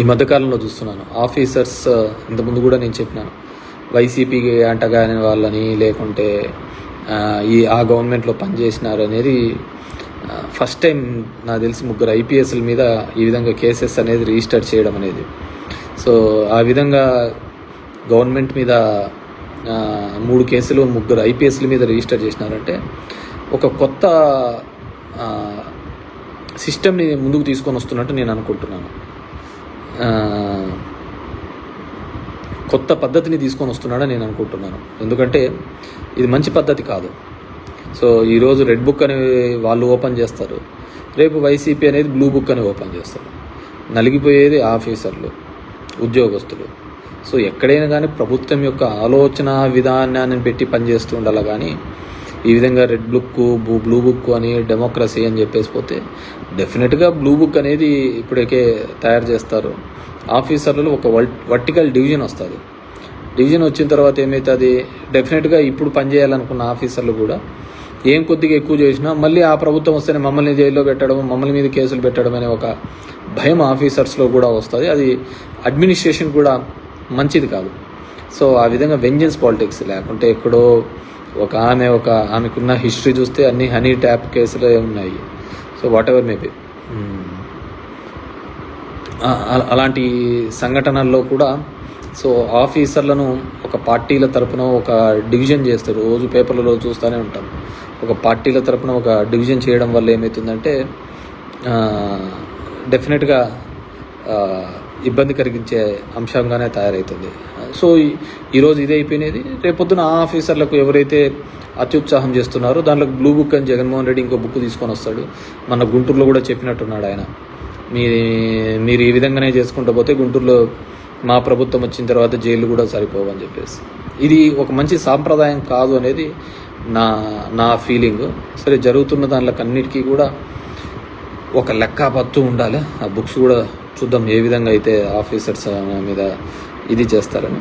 ఈ మధ్యకాలంలో చూస్తున్నాను. ఆఫీసర్స్ ఇంతకుముందు కూడా నేను చెప్పినాను. వైసీపీకి అంటగాని వాళ్ళని లేకుంటే ఈ ఆ గవర్నమెంట్లో పనిచేసినారు అనేది ఫస్ట్ టైం నాకు తెలిసి ముగ్గురు ఐపీఎస్ల మీద ఈ విధంగా కేసెస్ అనేది రిజిస్టర్ చేయడం అనేది. సో ఆ విధంగా గవర్నమెంట్ మీద మూడు కేసులు ముగ్గురు ఐపీఎస్ల మీద రిజిస్టర్ చేసినారంటే ఒక కొత్త సిస్టమ్ని ముందుకు తీసుకొని వస్తున్నట్టు నేను అనుకుంటున్నాను. కొత్త పద్ధతిని తీసుకొని వస్తున్నాడని నేను అనుకుంటున్నాను. ఎందుకంటే ఇది మంచి పద్ధతి కాదు. సో ఈరోజు రెడ్ బుక్ అని వాళ్ళు ఓపెన్ చేస్తారు. రేపు వైసీపీ అనేది బ్లూ బుక్ అని ఓపెన్ చేస్తారు. నలిగిపోయేది ఆఫీసర్లు ఉద్యోగస్తులు. సో ఎక్కడైనా కానీ ప్రభుత్వం యొక్క ఆలోచన విధానాన్ని పెట్టి పనిచేస్తూ ఉండాలి కానీ ఈ విధంగా red book blue blue book అని డెమోక్రసీ అని చెప్పేసి పోతే డెఫినెట్గా బ్లూ బుక్ అనేది ఇప్పటికే తయారు చేస్తారు. ఆఫీసర్లలో ఒక వర్టికల్ డివిజన్ వస్తుంది. డివిజన్ వచ్చిన తర్వాత ఏమవుతుంది డెఫినెట్గా ఇప్పుడు పనిచేయాలనుకున్న ఆఫీసర్లు కూడా ఏం కొద్దిగా ఎక్కువ చేసినా మళ్ళీ ఆ ప్రభుత్వం వస్తేనే మమ్మల్ని జైల్లో పెట్టడం మమ్మల్ని మీద కేసులు పెట్టడం అనే ఒక భయం ఆఫీసర్స్లో కూడా వస్తుంది. అది అడ్మినిస్ట్రేషన్ కూడా మంచిది కాదు. సో ఆ విధంగా వెంజన్స్ పాలిటిక్స్ లేకుంటే ఎక్కడో ఒక ఆమె ఒక ఆమెకున్న హిస్టరీ చూస్తే అన్ని హనీ ట్యాప్ కేసులే ఉన్నాయి. సో వాట్ ఎవర్ మేబీ అలాంటి సంఘటనల్లో కూడా సో ఆఫీసర్లను ఒక పార్టీల తరపున ఒక డివిజన్ చేస్తారు. రోజు పేపర్లలో చూస్తూనే ఉంటాం. ఒక పార్టీల తరపున ఒక డివిజన్ చేయడం వల్ల ఏమవుతుందంటే డెఫినెట్గా ఇబ్బంది కలిగించే అంశంగానే తయారవుతుంది సో ఈ- ఈరోజు ఇది అయిపోయినది. రేపొద్దున ఆ ఆఫీసర్లకు ఎవరైతే అత్యుత్సాహం చేస్తున్నారో దాంట్లో బ్లూ బుక్ అని జగన్మోహన్ రెడ్డి ఇంకో బుక్ తీసుకొని వస్తాడు మన గుంటూరులో కూడా చెప్పినట్టున్నాడు ఆయన. మీ మీరు ఈ విధంగానే చేసుకుంటూ పోతే గుంటూరులో మా ప్రభుత్వం వచ్చిన తర్వాత జైలు కూడా సరిపోవని చెప్పేసి. ఇది ఒక మంచి సాంప్రదాయం కాదు అనేది నా నా ఫీలింగ్. సరే జరుగుతున్న దాంట్లో అన్నిటికీ కూడా ఒక లెక్కపత్తు ఉండాలి. ఆ బుక్స్ కూడా చూద్దాం ఏ విధంగా అయితే ఆఫీసర్స్ మీద ఇది చేస్తారని.